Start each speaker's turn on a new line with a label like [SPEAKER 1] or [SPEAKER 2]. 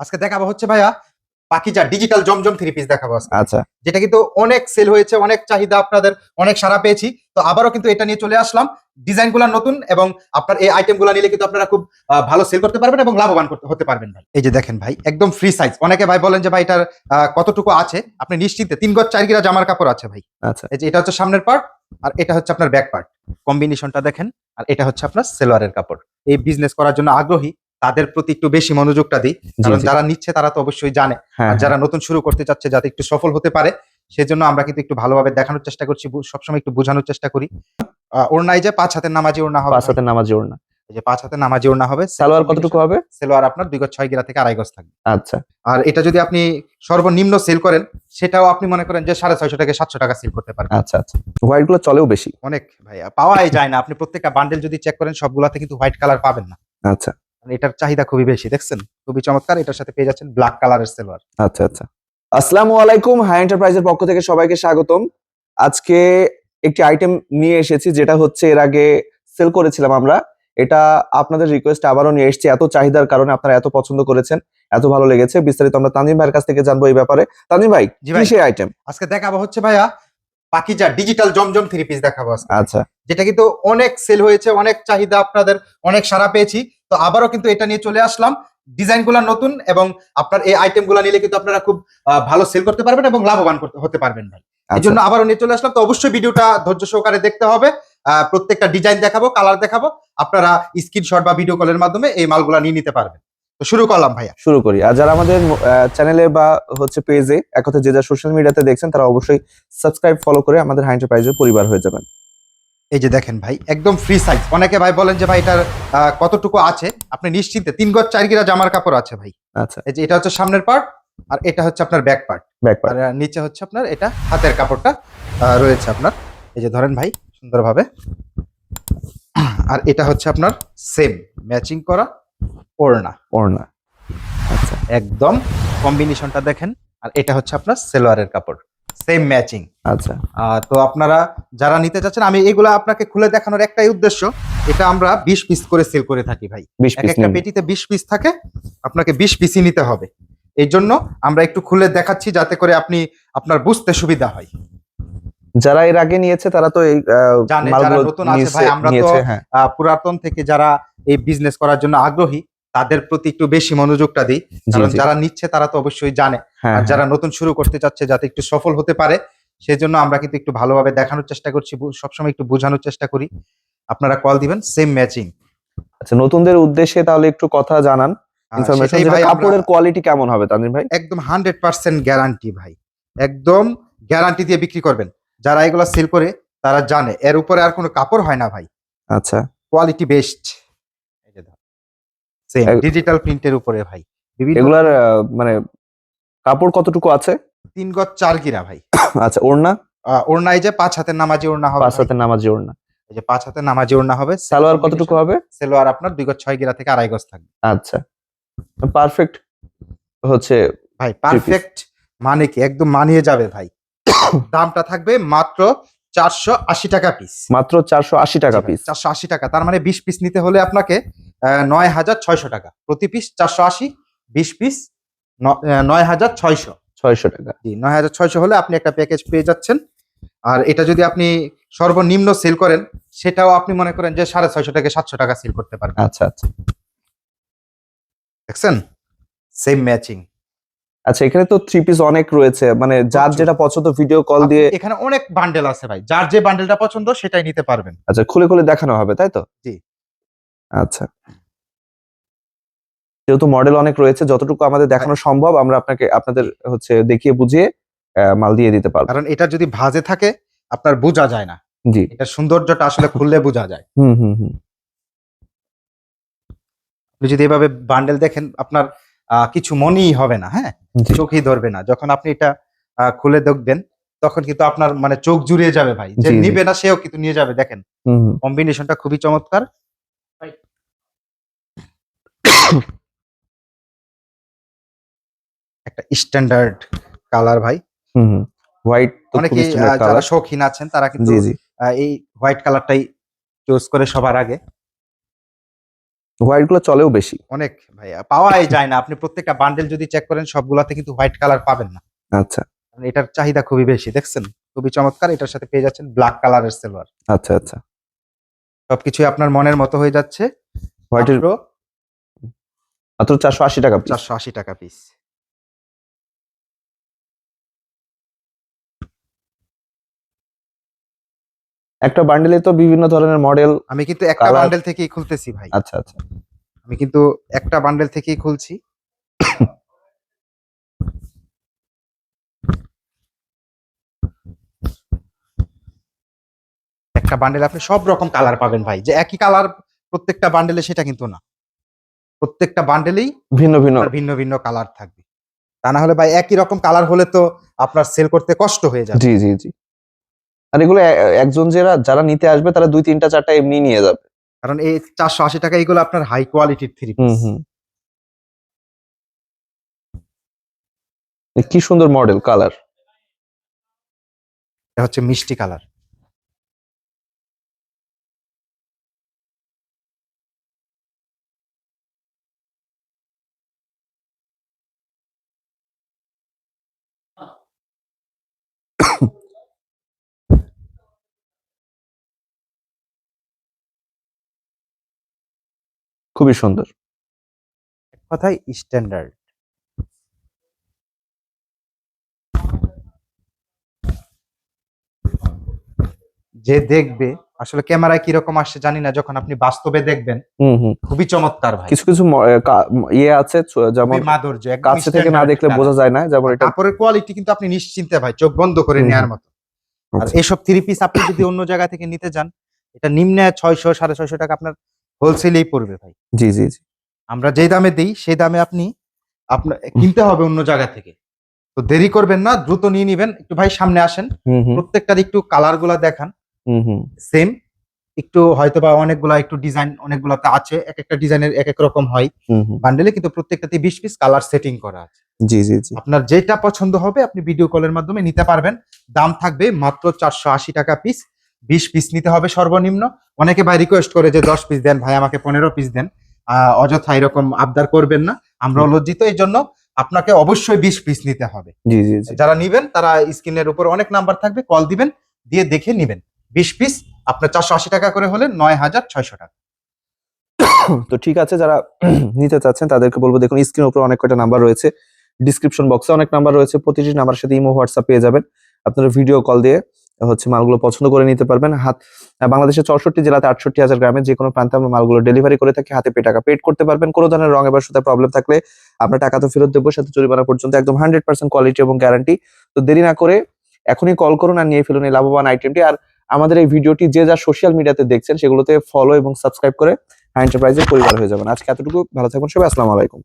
[SPEAKER 1] আজকে দেখাবো হচ্ছে ভাইয়া Pakiza digital Zamzam three piece দেখাবো আজকে।
[SPEAKER 2] আচ্ছা।
[SPEAKER 1] যেটা কিন্তু অনেক সেল হয়েছে অনেক চাহিদা আপনাদের অনেক সারা পেয়েছি। তো আবারও কিন্তু এটা নিয়ে চলে আসলাম। ডিজাইন নতুন এবং আপনার এই আইটেমগুলা নিলে কিন্তু আপনারা খুব ভালো সেল করতে পারবেন এবং লাভবান করতে হতে পারবেন ভাই। এই যে দেখেন ভাই একদম ফ্রি সাইজ অনেকে ভাই বলেন যে ভাই এটার আহ, কতটুকু আছে? আপনি নিশ্চিন্তে তিন গজ চার গিরা জামার কাপড় আছে ভাই।
[SPEAKER 2] আচ্ছা।
[SPEAKER 1] এই যে এটা হচ্ছে সামনের পার্ট আর এটা হচ্ছে আপনার ব্যাক পার্ট কম্বিনেশনটা দেখেন আর এটা হচ্ছে আপনার সেলোয়ারের কাপড়। এই বিজনেস করার জন্য আগ্রহী। তাদের প্রতি একটু বেশি মনোযোগটা দিই। কারণ যারা নিচ্ছে তারা তো অবশ্যই জানে।
[SPEAKER 2] হ্যাঁ
[SPEAKER 1] আর যারা নতুন শুরু করতে চাচ্ছে যাতে একটু সফল হতে পারে সেজন্য আমরা কিন্তু একটু ভালোভাবে দেখানোর চেষ্টা করছি সবসময় একটু বোঝানোর চেষ্টা করি। ওড়নায় যে পাঁচ হাতের নামাজি ওড়না হবে।
[SPEAKER 2] পাঁচ হাতের নামাজি ওড়না।
[SPEAKER 1] এই যে পাঁচ হাতের নামাজি ওড়না হবে
[SPEAKER 2] সালোয়ার কতটুকু হবে?
[SPEAKER 1] সেলোয়ার আপনার দুই গজ ছয় গিরা থেকে আড়াই গজ থাকবে।
[SPEAKER 2] আচ্ছা।
[SPEAKER 1] আর এটা যদি আপনি সর্বনিম্ন সেল করেন সেটাও আপনি মনে করেন যে সাড়ে ছয়শো থেকে সাতশো টাকা সেল করতে পারবেন।
[SPEAKER 2] আচ্ছা আচ্ছা। হোয়াইটগুলো চলেও বেশি।
[SPEAKER 1] অনেক ভাইয়া। পাওয়াই যায় না। আপনি প্রত্যেকটা বান্ডেল যদি চেক করেন সবগুলাতে কিন্তু হোয়াইট কালার পাবেন না।
[SPEAKER 2] আচ্ছা।
[SPEAKER 1] এটার চাহিদা খুবই বেশি দেখছেন? খুবই চমৎকার এটার সাথে পেয়ে যাচ্ছেন ব্ল্যাক কালারের সেলোয়ার
[SPEAKER 2] আচ্ছা আচ্ছা। আসসালামু আলাইকুম হাই এন্টারপ্রাইজের পক্ষ থেকে সবাইকে স্বাগতম। আজকে একটি আইটেম নিয়ে এসেছি যেটা হচ্ছে এর আগে সেল করেছিলাম আমরা। এটা আপনাদের রিকোয়েস্ট আবারও নিয়ে এসেছি। এত চাহিদার কারণে আপনারা এত পছন্দ করেছেন এত ভালো লেগেছে। বিস্তারিত আমরা তানজিম ভাইয়ের কাছ থেকে জানব এই ব্যাপারে। তানজিম ভাই
[SPEAKER 1] জি
[SPEAKER 2] কি
[SPEAKER 1] ভাই।
[SPEAKER 2] সেই আইটেম
[SPEAKER 1] আজকে দেখাবো হচ্ছে ভাইয়া Pakiza digital Zamzam three piece দেখাবো
[SPEAKER 2] আচ্ছা।
[SPEAKER 1] যেটা কিন্তু অনেক সেল হয়েছে অনেক চাহিদা আপনাদের অনেক সারা পেয়েছি। তো আবারও কিন্তু এটা নিয়ে চলে আসলাম। ডিজাইন নতুন এবং আপনার এই আইটেমগুলা নিলে কিন্তু আপনারা খুব ভালো সেল করতে পারবেন এবং লাভবান করতে হতে পারবেন ভাই। এই
[SPEAKER 2] আচ্ছা
[SPEAKER 1] জন্য আবারও নিয়ে চলে আসলাম। তো অবশ্যই ভিডিওটা ধৈর্য সহকারে দেখতে হবে। প্রত্যেকটা ডিজাইন দেখাবো কালার দেখাবো। আপনারা স্ক্রিনশট বা ভিডিও কলের মাধ্যমে এই মালগুলা নিয়ে নিতে পারবেন। তো শুরু করলাম ভাইয়া।
[SPEAKER 2] শুরু করি। আর যারা আমাদের চ্যানেলে বা হচ্ছে পেজে এক কথা যে যা সোশ্যাল মিডিয়াতে দেখছেন তারা অবশ্যই সাবস্ক্রাইব ফলো করে আমাদের হাই এন্টারপ্রাইজের পরিবার হয়ে যাবেন।
[SPEAKER 1] এই যে দেখেন ভাই একদম ফ্রি সাইজ অনেকে ভাই বলেন যে ভাই এটার কতটুকু আছে? আপনি নিশ্চিন্তে তিন গজ চার গিরা জামার কাপড় আছে ভাই।
[SPEAKER 2] আচ্ছা।
[SPEAKER 1] এই যে এটা হচ্ছে সামনের পার্ট আর এটা হচ্ছে আপনার ব্যাক পার্ট
[SPEAKER 2] ব্যাক
[SPEAKER 1] পার্ট আর নিচে হচ্ছে আপনার এটা হাতের কাপড়টা রয়েছে আপনার। এই যে ধরেন ভাই সুন্দরভাবে। আর এটা হচ্ছে আপনার সেম ম্যাচিং করা ওড়না।
[SPEAKER 2] ওড়না। আচ্ছা।
[SPEAKER 1] একদম কম্বিনেশনটা দেখেন। আর এটা হচ্ছে আপনার সেলোয়ারের কাপড়। সেম ম্যাচিং
[SPEAKER 2] আচ্ছা।
[SPEAKER 1] তো আপনারা যারা নিতে চাচ্ছেন আমি এগুলা আপনাকে খুলে দেখানোর একটাই উদ্দেশ্য। এটা আমরা বিশ পিস করে সেল করে থাকি ভাই। এক একটা পেটিতে বিশ পিস থাকে আপনাকে বিশ পিসই নিতে হবে। এই জন্য আমরা একটু খুলে দেখাচ্ছি যাতে করে আপনি আপনার বুঝতে সুবিধা হয়।
[SPEAKER 2] যারা এর আগে নিয়েছে তারা তো এই
[SPEAKER 1] যারা
[SPEAKER 2] মালগুলো
[SPEAKER 1] নতুন আছে ভাই, আমরা তো-
[SPEAKER 2] হ্যাঁ।
[SPEAKER 1] পুরাতন থেকে যারা এই বিজনেস করার জন্য আগ্রহী তাদের প্রতি একটু বেশি মনোযোগটা দিই। কারণ যারা নিচ্ছে তারা তো অবশ্যই জানে।
[SPEAKER 2] হ্যাঁ
[SPEAKER 1] আর যারা নতুন শুরু করতে চাচ্ছে যাতে একটু সফল হতে পারে সেজন্য আমরা কিন্তু একটু ভালোভাবে দেখানোর চেষ্টা করছি সবসময় একটু বোঝানোর চেষ্টা করি। আপনারা কল দিবেন সেম ম্যাচিং
[SPEAKER 2] আচ্ছা নতুনদের উদ্দেশ্যে তাহলে একটু কথা জানান। ইনফরমেশন
[SPEAKER 1] ভাই
[SPEAKER 2] কাপড়ের কোয়ালিটি কেমন হবে তানজিম ভাই?
[SPEAKER 1] একদম হান্ড্রেড পার্সেন্ট গ্যারান্টি ভাই। একদম গ্যারান্টি দিয়ে বিক্রি করবেন। যারা এগুলা সেল করে তারা জানে। এর উপরে আর কোনো কাপড় হয় না ভাই।
[SPEAKER 2] আচ্ছা।
[SPEAKER 1] কোয়ালিটি বেস্ট সেম ডিজিটাল প্রিন্টের উপরে ভাই।
[SPEAKER 2] এগুলার মানে কাপড় কতটুকু আছে?
[SPEAKER 1] তিন গজ চার গিরা ভাই।
[SPEAKER 2] আচ্ছা ওড়না?
[SPEAKER 1] আহ, ওড়নায় যে পাঁচ হাতের নামাজি ওড়না হবে
[SPEAKER 2] পাঁচ। হাতের নামাজি ওড়না।
[SPEAKER 1] এই যে পাঁচ হাতের নামাজি ওড়না হবে।
[SPEAKER 2] সালোয়ার কতটুকু হবে?
[SPEAKER 1] সেলোয়ার আপনার দুই গজ ছয় গিরা থেকে আড়াই গজ থাকবে।
[SPEAKER 2] আচ্ছা। পারফেক্ট হচ্ছে
[SPEAKER 1] ভাই পারফেক্ট মানে কি? একদম মানিয়ে যাবে ভাই। দামটা থাকবে মাত্র চারশো আশি টাকা পিস
[SPEAKER 2] মাত্র চারশো আশি টাকা পিস
[SPEAKER 1] চারশো আশি টাকা। তার মানে বিশ পিস নিতে হলে আপনাকে নয় হাজার ছয়শো টাকা। প্রতি পিস চারশো আশি বিশ পিস নয় হাজার ছয়শো।
[SPEAKER 2] ছয়শো টাকা।
[SPEAKER 1] জি নয় হাজার ছয়শো হলে আপনি একটা প্যাকেজ পেয়ে যাচ্ছেন। আর এটা যদি আপনি সর্বনিম্ন সেল করেন সেটাও আপনি মনে করেন যে সাড়ে ছয়শো থেকে সাতশো টাকা সেল করতে পারবেন।
[SPEAKER 2] আচ্ছা আচ্ছা।
[SPEAKER 1] দেখছেন? সেম ম্যাচিং
[SPEAKER 2] আচ্ছা এখানে তো থ্রি পিস অনেক রয়েছে। মানে যার যেটা পছন্দ ভিডিও কল দিয়ে
[SPEAKER 1] এখানে অনেক বান্ডেল আছে ভাই। যার যে বান্ডেলটা পছন্দ সেটাই নিতে পারবেন।
[SPEAKER 2] আচ্ছা খুলে খুলে দেখানো হবে তাই তো?
[SPEAKER 1] জি।
[SPEAKER 2] আচ্ছা। যেহেতু মডেল অনেক রয়েছে যতটুকু আমাদের দেখানো সম্ভব আমরা আপনাকে আপনাদের হচ্ছে দেখিয়ে বুঝিয়ে মাল দিয়ে দিতে পারব।
[SPEAKER 1] কারণ এটা যদি ভাজে থাকে আপনার বোঝা যায় না।
[SPEAKER 2] জি।
[SPEAKER 1] এটা সৌন্দর্যটা আসলে খুললে বোঝা যায়।
[SPEAKER 2] হুম হুম হুম।
[SPEAKER 1] আপনি যদি এভাবে বান্ডেল দেখেন আপনার আহ, কিছু মনেই হবে না হ্যাঁ। চোখেই ধরবে না। যখন আপনি এটা খুলে দেখবেন তখন কিন্তু আপনার মানে চোখ জুড়িয়ে যাবে ভাই। যে। নিবে না সেও কিন্তু নিয়ে যাবে। দেখেন। কম্বিনেশনটা খুবই চমৎকার। একটা স্ট্যান্ডার্ড কালার ভাই।
[SPEAKER 2] হুম হোয়াইট
[SPEAKER 1] অনেকে যারা শৌখিন আছেন তারা কিন্তু এই হোয়াইট কালারটাই চুজ করে সবার আগে।
[SPEAKER 2] হোয়াইটগুলো চলেও বেশি।
[SPEAKER 1] অনেক ভাইয়া। পাওয়াই যায় না। আপনি প্রত্যেকটা বান্ডেল যদি চেক করেন সবগুলাতে কিন্তু হোয়াইট কালার পাবেন না।
[SPEAKER 2] আচ্ছা।
[SPEAKER 1] এটার চাহিদা খুবই বেশি দেখছেন? খুবই চমৎকার। এটার সাথে পেয়ে যাচ্ছেন ব্ল্যাক কালারের সেলোয়ার
[SPEAKER 2] আচ্ছা আচ্ছা।
[SPEAKER 1] সবকিছুই আপনার মনের মতো হয়ে যাচ্ছে।
[SPEAKER 2] হোয়াইটের মাত্র চারশো আশি টাকা
[SPEAKER 1] চারশো আশি টাকা পিস
[SPEAKER 2] একটা বান্ডেলে তো বিভিন্ন ধরনের মডেল
[SPEAKER 1] আমি কিন্তু একটা বান্ডেল থেকেই খুলতেছি ভাই।
[SPEAKER 2] আচ্ছা আচ্ছা।
[SPEAKER 1] আমি কিন্তু একটা বান্ডেল থেকেই খুলছি। একটা বান্ডেল আপনি সব রকম কালার পাবেন ভাই। যে একই কালার প্রত্যেকটা বান্ডেলে সেটা কিন্তু না। প্রত্যেকটা বান্ডেলেই
[SPEAKER 2] ভিন্ন ভিন্ন।
[SPEAKER 1] ভিন্ন ভিন্ন কালার থাকবে। তা না হলে ভাই একই রকম কালার হলে তো আপনার সেল করতে কষ্ট হয়ে যাবে।
[SPEAKER 2] জি জি জি। আর এগুলো একজন যারা যারা নিতে আসবে তারা দুই তিনটা চারটা এমনি নিয়ে যাবে।
[SPEAKER 1] কারণ এই চারশো আশি টাকা এগুলো আপনার হাই কোয়ালিটির থ্রি
[SPEAKER 2] কি সুন্দর মডেল কালার
[SPEAKER 1] এটা হচ্ছে মিষ্টি কালার
[SPEAKER 2] খুবই সুন্দর।
[SPEAKER 1] কথায় স্ট্যান্ডার্ড যে দেখবে আসলে ক্যামেরায় কীরকম আসছে জানি না যখন আপনি বাস্তবে দেখবেন খুবই চমৎকার ভাই।
[SPEAKER 2] কিছু কিছু ইয়ে আছে যেমন
[SPEAKER 1] মাধুর্য
[SPEAKER 2] কাছে থেকে না দেখলে বোঝা যায় না যেমন এটা
[SPEAKER 1] কাপড়ের কোয়ালিটি কিন্তু আপনি নিশ্চিন্তে ভাই চোখ বন্ধ করে নেওয়ার মতো। আর। এইসব থ্রি পিস আপনি যদি অন্য জায়গা থেকে নিতে যান এটা নিম্নে ছয়শো সাড়ে ছয়শো টাকা আপনার হোলসেলেই পড়বে ভাই।
[SPEAKER 2] জি জি জি।
[SPEAKER 1] আমরা যেই দামে দিই সেই দামে আপনি আপনার কিনতে হবে অন্য জায়গা থেকে। তো দেরি করবেন না দ্রুত নিয়ে নিবেন। একটু ভাই সামনে আসেন। প্রত্যেকটার একটু কালারগুলা দেখান। সেম একটু হয়তো বা অনেকগুলা একটু ডিজাইন অনেকগুলাতে আছে এক একটা ডিজাইনের এক এক রকম হয়। বান্ডেলে কিন্তু প্রত্যেকটাতে বিশ পিস কালার সেটিং করা আছে।
[SPEAKER 2] জি জি জি।
[SPEAKER 1] আপনার যেটা পছন্দ হবে আপনি ভিডিও কলের মাধ্যমে নিতে পারবেন। দাম থাকবে মাত্র চারশো আশি টাকা পিস বিশ পিস নিতে হবে সর্বনিম্ন। অনেকে ভাই রিকোয়েস্ট করে যে দশ পিস দেন ভাই আমাকে পনেরো পিস দেন। আহ, অযথা এরকম আবদার করবেন না। আমরা লজ্জিত এই জন্য আপনাকে অবশ্যই বিশ পিস নিতে হবে।
[SPEAKER 2] জি জি জি।
[SPEAKER 1] যারা নিবেন তারা স্ক্রিনের উপর অনেক নাম্বার থাকবে কল দিবেন দিয়ে দেখে নিবেন। বিশ পিস আপনার চারশো আশি টাকা করে হলে নয় হাজার ছয়শো টাকা।
[SPEAKER 2] তো ঠিক আছে, যারা নিতে চাচ্ছেন তাদেরকে বলব, দেখুন স্ক্রিন উপরে অনেক কয়টা নাম্বার রয়েছে। ডিসক্রিপশন বক্সে অনেক নাম্বার রয়েছে, প্রতিটি নাম্বার সাথে ইমো হোয়াটসঅ্যাপ পেয়ে যাবেন। আপনারা ভিডিও কল দিয়ে হচ্ছে মালগুলো পছন্দ করে নিতে পারবেন। হাত বাংলাদেশের চৌষট্টি জেলাতে আটষট্টি হাজার গ্রামে যে কোনো প্রান্তে আমরা মালগুলো ডেলিভারি করে থাকি, হাতে পেয়ে টাকা পেড করতে পারবেন। কোনো ধরনের রঙ এবার সাথে প্রবলেম থাকলে আমরা টাকা তো ফেরত দেবো সাথে জরিমানা পর্যন্ত একদম হান্ড্রেড পার্সেন্ট কোয়ালিটি এবং গ্যারান্টি তো দেরি না করে এখনই কল করুন আর নিয়ে ফেলুন এই লাভবান আইটেমটি আর আমাদের এই ভিডিওটি যে যা সোশ্যাল মিডিয়াতে দেখছেন সেগুলোতে ফলো এবং সাবস্ক্রাইব করে হাই এন্টারপ্রাইজের পরিবার হয়ে যাবেন। আজকে এতটুকু, ভালো থাকবেন সবাই, আসসালামু আলাইকুম।